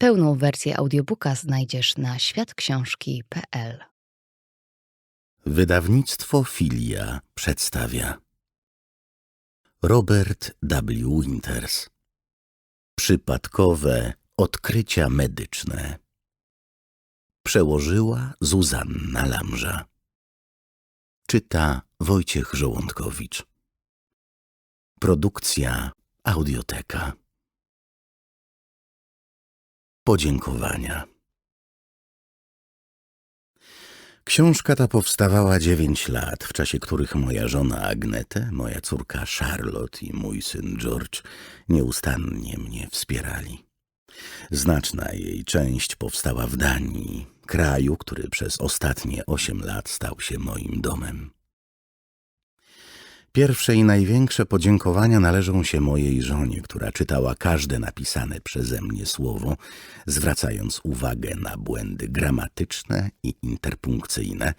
Pełną wersję audiobooka znajdziesz na światksiążki.pl. Wydawnictwo Filia przedstawia Robert W. Winters. Przypadkowe odkrycia medyczne. Przełożyła Zuzanna Lamża. Czyta Wojciech Żołądkowicz. Produkcja Audioteka Podziękowania Książka ta powstawała dziewięć lat, w czasie których moja żona Agnete, moja córka Charlotte i mój syn George nieustannie mnie wspierali. Znaczna jej część powstała w Danii, kraju, który przez ostatnie osiem lat stał się moim domem. Pierwsze i największe podziękowania należą się mojej żonie, która czytała każde napisane przeze mnie słowo, zwracając uwagę na błędy gramatyczne i interpunkcyjne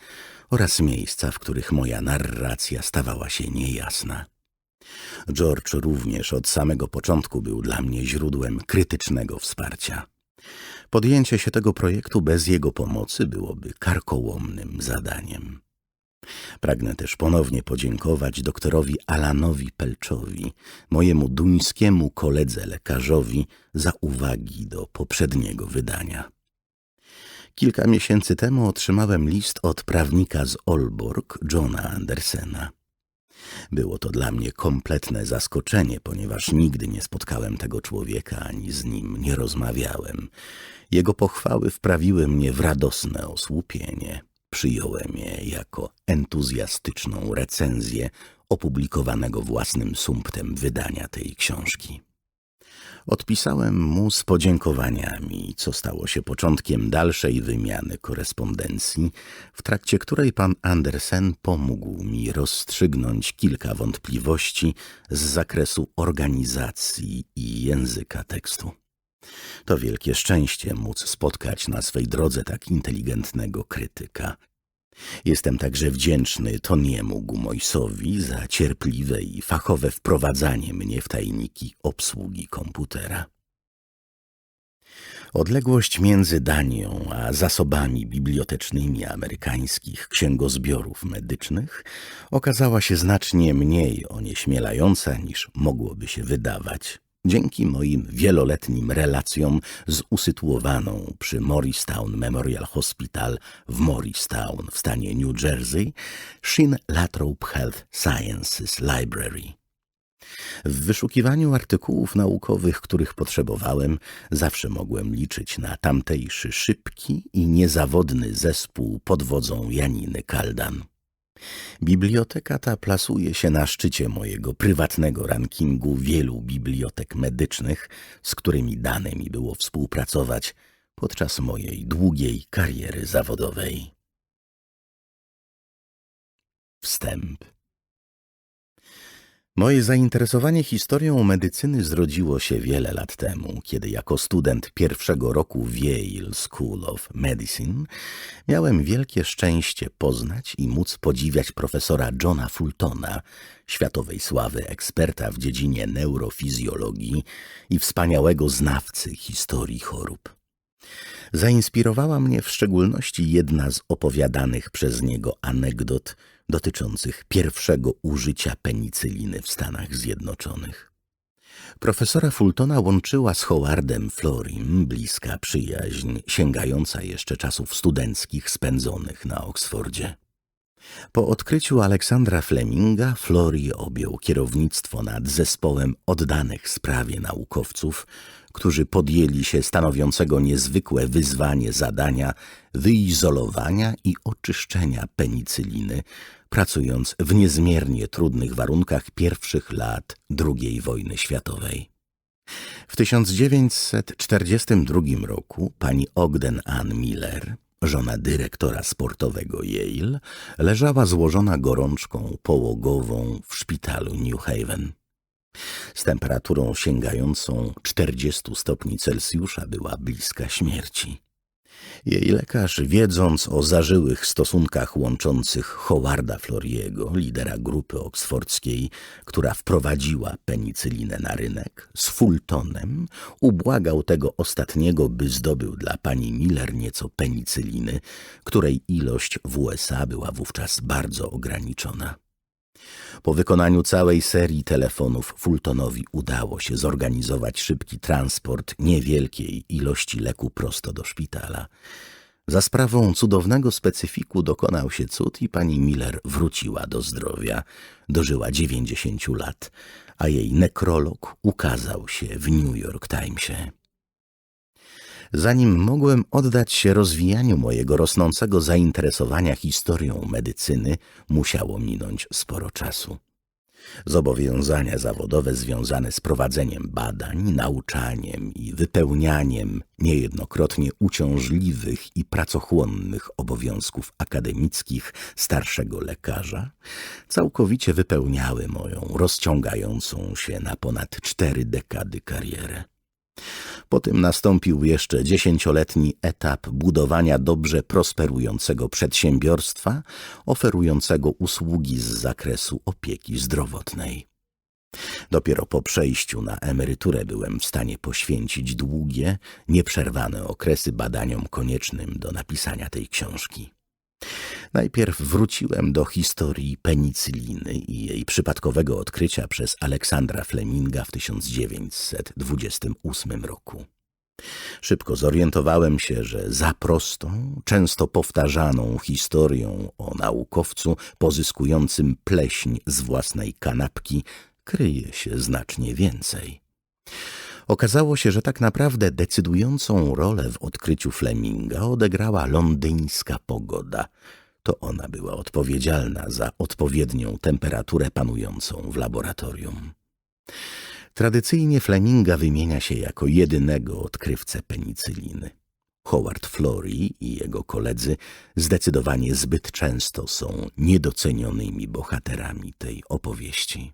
oraz miejsca, w których moja narracja stawała się niejasna. George również od samego początku był dla mnie źródłem krytycznego wsparcia. Podjęcie się tego projektu bez jego pomocy byłoby karkołomnym zadaniem. Pragnę też ponownie podziękować doktorowi Alanowi Pelczowi, mojemu duńskiemu koledze lekarzowi, za uwagi do poprzedniego wydania. Kilka miesięcy temu otrzymałem list od prawnika z Olborg, Johna Andersena. Było to dla mnie kompletne zaskoczenie, ponieważ nigdy nie spotkałem tego człowieka ani z nim nie rozmawiałem. Jego pochwały wprawiły mnie w radosne osłupienie. Przyjąłem je jako entuzjastyczną recenzję opublikowanego własnym sumptem wydania tej książki. Odpisałem mu z podziękowaniami, co stało się początkiem dalszej wymiany korespondencji, w trakcie której pan Andersen pomógł mi rozstrzygnąć kilka wątpliwości z zakresu organizacji i języka tekstu. To wielkie szczęście móc spotkać na swej drodze tak inteligentnego krytyka. Jestem także wdzięczny Toniemu Gumojsowi za cierpliwe i fachowe wprowadzanie mnie w tajniki obsługi komputera. Odległość między Danią a zasobami bibliotecznymi amerykańskich księgozbiorów medycznych okazała się znacznie mniej onieśmielająca niż mogłoby się wydawać. Dzięki moim wieloletnim relacjom z usytuowaną przy Morristown Memorial Hospital w Morristown w stanie New Jersey Shin Latrobe Health Sciences Library. W wyszukiwaniu artykułów naukowych, których potrzebowałem, zawsze mogłem liczyć na tamtejszy szybki i niezawodny zespół pod wodzą Janiny Kaldan. Biblioteka ta plasuje się na szczycie mojego prywatnego rankingu wielu bibliotek medycznych, z którymi dane mi było współpracować podczas mojej długiej kariery zawodowej. Wstęp Moje zainteresowanie historią medycyny zrodziło się wiele lat temu, kiedy jako student pierwszego roku w Yale School of Medicine miałem wielkie szczęście poznać i móc podziwiać profesora Johna Fultona, światowej sławy eksperta w dziedzinie neurofizjologii i wspaniałego znawcy historii chorób. Zainspirowała mnie w szczególności jedna z opowiadanych przez niego anegdot dotyczących pierwszego użycia penicyliny w Stanach Zjednoczonych. Profesora Fultona łączyła z Howardem Florim bliska przyjaźń, sięgająca jeszcze czasów studenckich spędzonych na Oksfordzie. Po odkryciu Aleksandra Fleminga Flory objął kierownictwo nad zespołem oddanych sprawie naukowców, którzy podjęli się stanowiącego niezwykłe wyzwanie zadania wyizolowania i oczyszczenia penicyliny, pracując w niezmiernie trudnych warunkach pierwszych lat II wojny światowej. W 1942 roku pani Ogden Ann Miller, żona dyrektora sportowego Yale, leżała złożona gorączką połogową w szpitalu New Haven. Z temperaturą sięgającą 40 stopni Celsjusza była bliska śmierci. Jej lekarz, wiedząc o zażyłych stosunkach łączących Howarda Floriego, lidera grupy oksfordzkiej, która wprowadziła penicylinę na rynek, z Fultonem, ubłagał tego ostatniego, by zdobył dla pani Miller nieco penicyliny, której ilość w USA była wówczas bardzo ograniczona. Po wykonaniu całej serii telefonów Fultonowi udało się zorganizować szybki transport niewielkiej ilości leku prosto do szpitala. Za sprawą cudownego specyfiku dokonał się cud i pani Miller wróciła do zdrowia. Dożyła 90 lat, a jej nekrolog ukazał się w New York Timesie. Zanim mogłem oddać się rozwijaniu mojego rosnącego zainteresowania historią medycyny, musiało minąć sporo czasu. Zobowiązania zawodowe związane z prowadzeniem badań, nauczaniem i wypełnianiem niejednokrotnie uciążliwych i pracochłonnych obowiązków akademickich starszego lekarza całkowicie wypełniały moją rozciągającą się na ponad cztery dekady karierę. Potem nastąpił jeszcze dziesięcioletni etap budowania dobrze prosperującego przedsiębiorstwa oferującego usługi z zakresu opieki zdrowotnej. Dopiero po przejściu na emeryturę byłem w stanie poświęcić długie, nieprzerwane okresy badaniom koniecznym do napisania tej książki. Najpierw wróciłem do historii penicyliny i jej przypadkowego odkrycia przez Aleksandra Fleminga w 1928 roku. Szybko zorientowałem się, że za prostą, często powtarzaną historią o naukowcu pozyskującym pleśń z własnej kanapki kryje się znacznie więcej. Okazało się, że tak naprawdę decydującą rolę w odkryciu Fleminga odegrała londyńska pogoda. To ona była odpowiedzialna za odpowiednią temperaturę panującą w laboratorium. Tradycyjnie Fleminga wymienia się jako jedynego odkrywcę penicyliny. Howard Florey i jego koledzy zdecydowanie zbyt często są niedocenionymi bohaterami tej opowieści.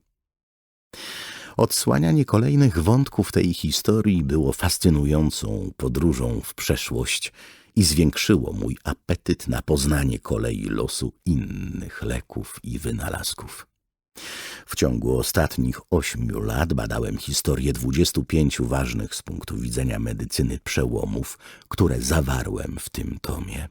Odsłanianie kolejnych wątków tej historii było fascynującą podróżą w przeszłość i zwiększyło mój apetyt na poznanie kolei losu innych leków i wynalazków. W ciągu ostatnich ośmiu lat badałem historię 25 ważnych z punktu widzenia medycyny przełomów, które zawarłem w tym tomie.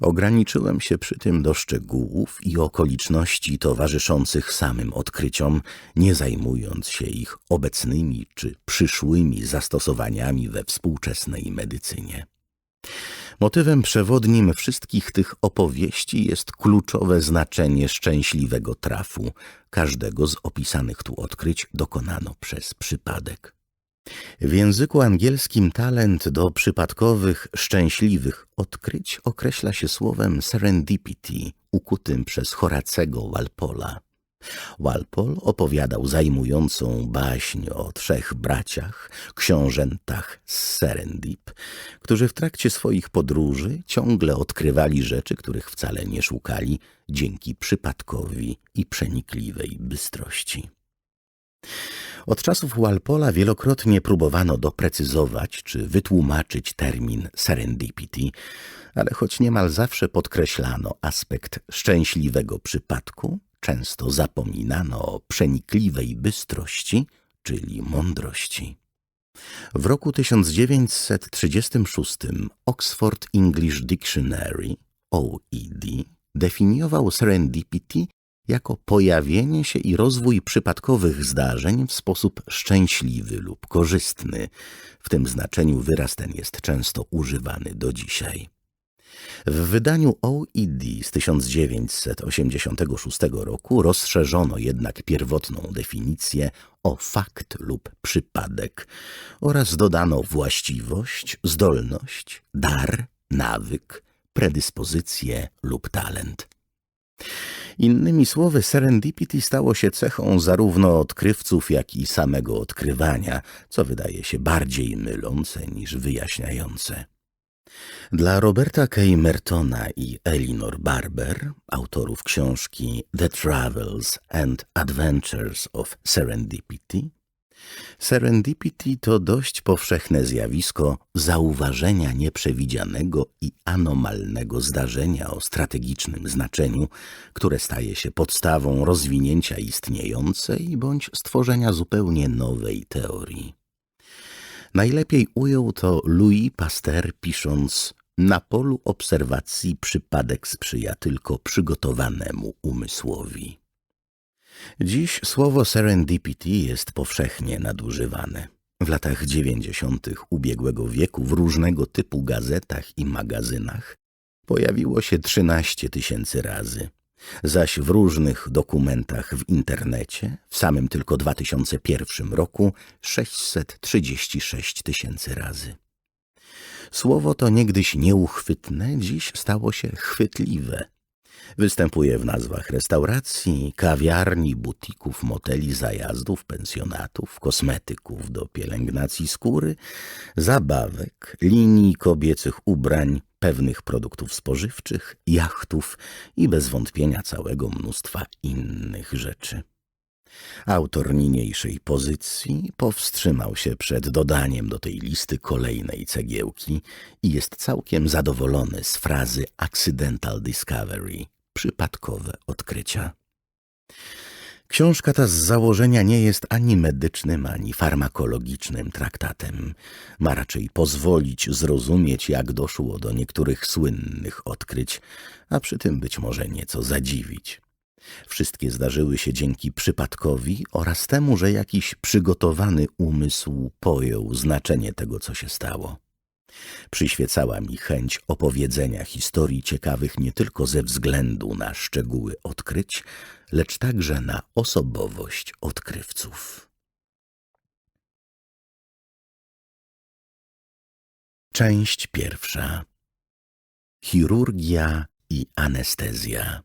Ograniczyłem się przy tym do szczegółów i okoliczności towarzyszących samym odkryciom, nie zajmując się ich obecnymi czy przyszłymi zastosowaniami we współczesnej medycynie. Motywem przewodnim wszystkich tych opowieści jest kluczowe znaczenie szczęśliwego trafu. Każdego z opisanych tu odkryć dokonano przez przypadek. W języku angielskim talent do przypadkowych, szczęśliwych odkryć określa się słowem serendipity, ukutym przez Horacego Walpola. Walpole opowiadał zajmującą baśń o trzech braciach, książętach z Serendip, którzy w trakcie swoich podróży ciągle odkrywali rzeczy, których wcale nie szukali, dzięki przypadkowi i przenikliwej bystrości. Od czasów Walpola wielokrotnie próbowano doprecyzować czy wytłumaczyć termin serendipity, ale choć niemal zawsze podkreślano aspekt szczęśliwego przypadku, często zapominano o przenikliwej bystrości, czyli mądrości. W roku 1936 Oxford English Dictionary, OED, definiował serendipity jako pojawienie się i rozwój przypadkowych zdarzeń w sposób szczęśliwy lub korzystny. W tym znaczeniu wyraz ten jest często używany do dzisiaj. W wydaniu OED z 1986 roku rozszerzono jednak pierwotną definicję o fakt lub przypadek oraz dodano właściwość, zdolność, dar, nawyk, predyspozycję lub talent. Innymi słowy, serendipity stało się cechą zarówno odkrywców, jak i samego odkrywania, co wydaje się bardziej mylące niż wyjaśniające. Dla Roberta K. Mertona i Elinor Barber, autorów książki The Travels and Adventures of Serendipity, Serendipity to dość powszechne zjawisko zauważenia nieprzewidzianego i anomalnego zdarzenia o strategicznym znaczeniu, które staje się podstawą rozwinięcia istniejącej bądź stworzenia zupełnie nowej teorii. Najlepiej ujął to Louis Pasteur pisząc na polu obserwacji przypadek sprzyja tylko przygotowanemu umysłowi. Dziś słowo serendipity jest powszechnie nadużywane. W latach dziewięćdziesiątych ubiegłego wieku w różnego typu gazetach i magazynach pojawiło się 13 tysięcy razy, zaś w różnych dokumentach w internecie w samym tylko 2001 roku 636 tysięcy razy. Słowo to niegdyś nieuchwytne, dziś stało się chwytliwe. Występuje w nazwach restauracji, kawiarni, butików, moteli, zajazdów, pensjonatów, kosmetyków do pielęgnacji skóry, zabawek, linii kobiecych ubrań, pewnych produktów spożywczych, jachtów i bez wątpienia całego mnóstwa innych rzeczy. Autor niniejszej pozycji powstrzymał się przed dodaniem do tej listy kolejnej cegiełki i jest całkiem zadowolony z frazy accidental discovery, przypadkowe odkrycia. Książka ta z założenia nie jest ani medycznym, ani farmakologicznym traktatem. Ma raczej pozwolić zrozumieć, jak doszło do niektórych słynnych odkryć, a przy tym być może nieco zadziwić. Wszystkie zdarzyły się dzięki przypadkowi oraz temu, że jakiś przygotowany umysł pojął znaczenie tego, co się stało. Przyświecała mi chęć opowiedzenia historii ciekawych nie tylko ze względu na szczegóły odkryć, lecz także na osobowość odkrywców. Część pierwsza. Chirurgia i anestezja.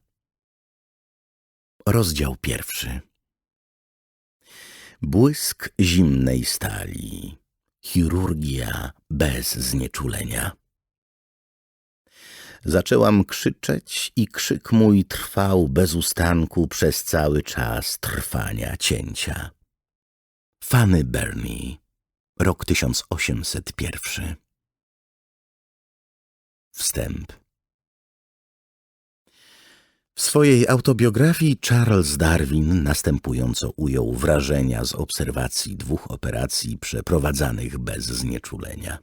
Rozdział pierwszy. Błysk zimnej stali. Chirurgia bez znieczulenia. Zaczęłam krzyczeć i krzyk mój trwał bez ustanku przez cały czas trwania cięcia. Fanny Burney, rok 1801. Wstęp. W swojej autobiografii Charles Darwin następująco ujął wrażenia z obserwacji dwóch operacji przeprowadzanych bez znieczulenia.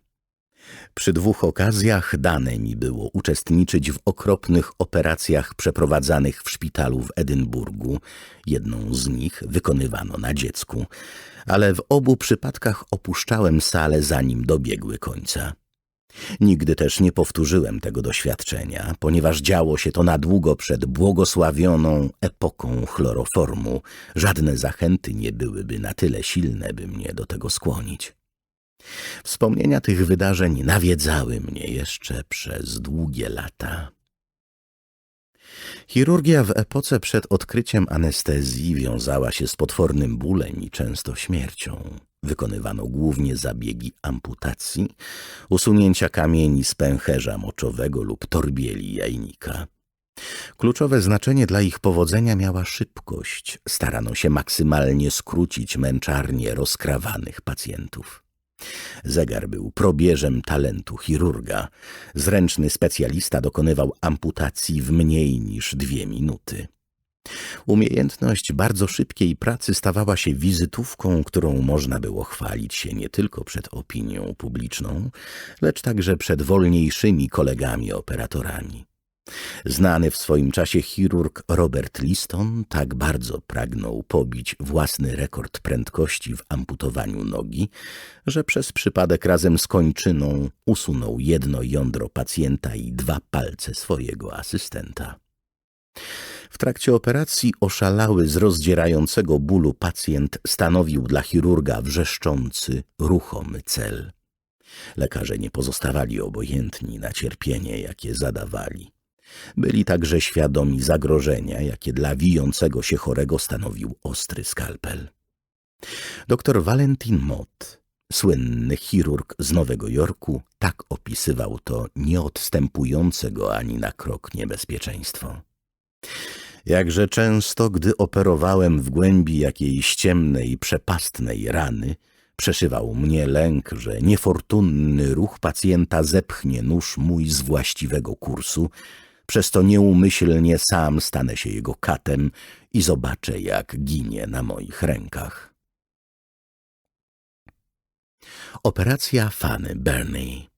Przy dwóch okazjach dane mi było uczestniczyć w okropnych operacjach przeprowadzanych w szpitalu w Edynburgu. Jedną z nich wykonywano na dziecku, ale w obu przypadkach opuszczałem salę zanim dobiegły końca. Nigdy też nie powtórzyłem tego doświadczenia, ponieważ działo się to na długo przed błogosławioną epoką chloroformu. Żadne zachęty nie byłyby na tyle silne, by mnie do tego skłonić. Wspomnienia tych wydarzeń nawiedzały mnie jeszcze przez długie lata. Chirurgia w epoce przed odkryciem anestezji wiązała się z potwornym bólem i często śmiercią. Wykonywano głównie zabiegi amputacji, usunięcia kamieni z pęcherza moczowego lub torbieli jajnika. Kluczowe znaczenie dla ich powodzenia miała szybkość. Starano się maksymalnie skrócić męczarnie rozkrawanych pacjentów. Zegar był probierzem talentu chirurga. Zręczny specjalista dokonywał amputacji w mniej niż dwie minuty. Umiejętność bardzo szybkiej pracy stawała się wizytówką, którą można było chwalić się nie tylko przed opinią publiczną, lecz także przed wolniejszymi kolegami operatorami. Znany w swoim czasie chirurg Robert Liston tak bardzo pragnął pobić własny rekord prędkości w amputowaniu nogi, że przez przypadek razem z kończyną usunął jedno jądro pacjenta i dwa palce swojego asystenta. W trakcie operacji oszalały z rozdzierającego bólu pacjent stanowił dla chirurga wrzeszczący, ruchomy cel. Lekarze nie pozostawali obojętni na cierpienie, jakie zadawali. Byli także świadomi zagrożenia, jakie dla wijącego się chorego stanowił ostry skalpel. Doktor Valentin Mott, słynny chirurg z Nowego Jorku, tak opisywał to nieodstępujące go ani na krok niebezpieczeństwo. Jakże często, gdy operowałem w głębi jakiejś ciemnej, przepastnej rany, przeszywał mnie lęk, że niefortunny ruch pacjenta zepchnie nóż mój z właściwego kursu, przez to nieumyślnie sam stanę się jego katem i zobaczę, jak ginie na moich rękach. Operacja Fanny Burney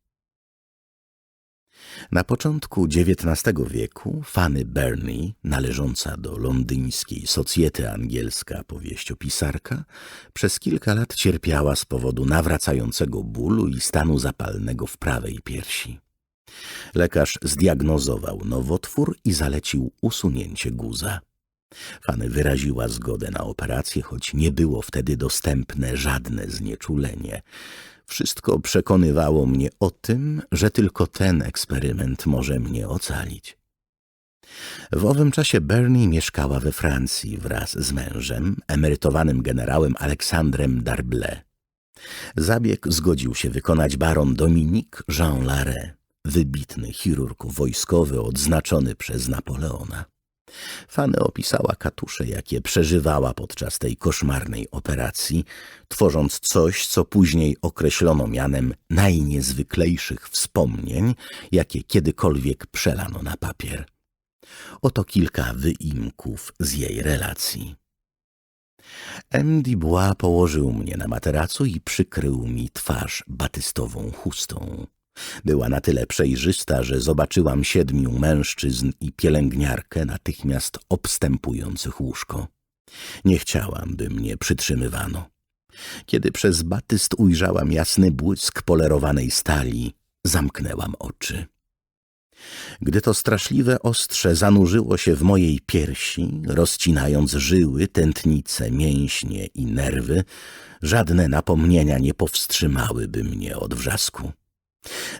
Na początku XIX wieku Fanny Burney, należąca do londyńskiej Socjety Angielska powieściopisarka, przez kilka lat cierpiała z powodu nawracającego bólu i stanu zapalnego w prawej piersi. Lekarz zdiagnozował nowotwór i zalecił usunięcie guza. Fanny wyraziła zgodę na operację, choć nie było wtedy dostępne żadne znieczulenie. Wszystko przekonywało mnie o tym, że tylko ten eksperyment może mnie ocalić. W owym czasie Bernie mieszkała we Francji wraz z mężem, emerytowanym generałem Aleksandrem Darblay. Zabieg zgodził się wykonać baron Dominique Jean Larrey, wybitny chirurg wojskowy odznaczony przez Napoleona. Fanny opisała katusze, jakie przeżywała podczas tej koszmarnej operacji, tworząc coś, co później określono mianem najniezwyklejszych wspomnień, jakie kiedykolwiek przelano na papier. Oto kilka wyimków z jej relacji. M. Dubois położył mnie na materacu i przykrył mi twarz batystową chustą. Była na tyle przejrzysta, że zobaczyłam siedmiu mężczyzn i pielęgniarkę natychmiast obstępujących łóżko. Nie chciałam, by mnie przytrzymywano. Kiedy przez batyst ujrzałam jasny błysk polerowanej stali, zamknęłam oczy. Gdy to straszliwe ostrze zanurzyło się w mojej piersi, rozcinając żyły, tętnice, mięśnie i nerwy, żadne napomnienia nie powstrzymałyby mnie od wrzasku.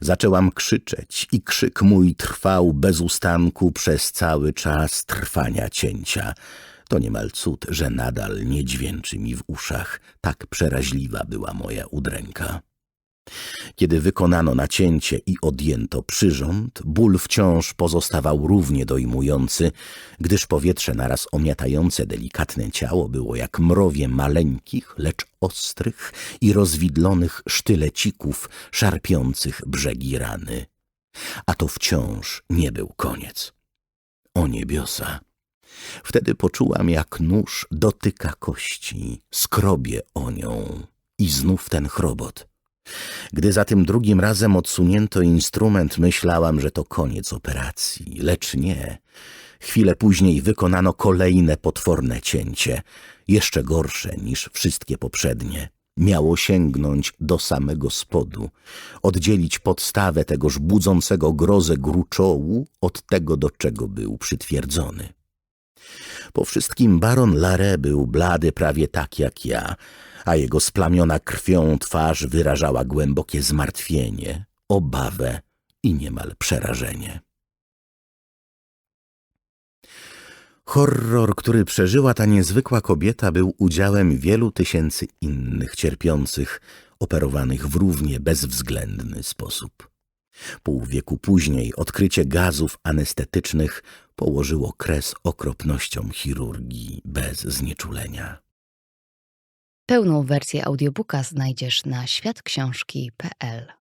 Zaczęłam krzyczeć i krzyk mój trwał bez ustanku przez cały czas trwania cięcia. To niemal cud, że nadal nie dźwięczy mi w uszach, tak przeraźliwa była moja udręka. Kiedy wykonano nacięcie i odjęto przyrząd, ból wciąż pozostawał równie dojmujący, gdyż powietrze naraz omiatające delikatne ciało było jak mrowie maleńkich, lecz ostrych i rozwidlonych sztylecików szarpiących brzegi rany. A to wciąż nie był koniec. O niebiosa! Wtedy poczułam, jak nóż dotyka kości, skrobie o nią i znów ten chrobot. Gdy za tym drugim razem odsunięto instrument, myślałam, że to koniec operacji, lecz nie. Chwilę później wykonano kolejne potworne cięcie, jeszcze gorsze niż wszystkie poprzednie. Miało sięgnąć do samego spodu, oddzielić podstawę tegoż budzącego grozę gruczołu od tego, do czego był przytwierdzony. Po wszystkim baron Lare był blady prawie tak jak ja, a jego splamiona krwią twarz wyrażała głębokie zmartwienie, obawę i niemal przerażenie. Horror, który przeżyła ta niezwykła kobieta, był udziałem wielu tysięcy innych cierpiących, operowanych w równie bezwzględny sposób. Pół wieku później odkrycie gazów anestetycznych położyło kres okropnościom chirurgii bez znieczulenia. Pełną wersję audiobooka znajdziesz na światksiążki.pl.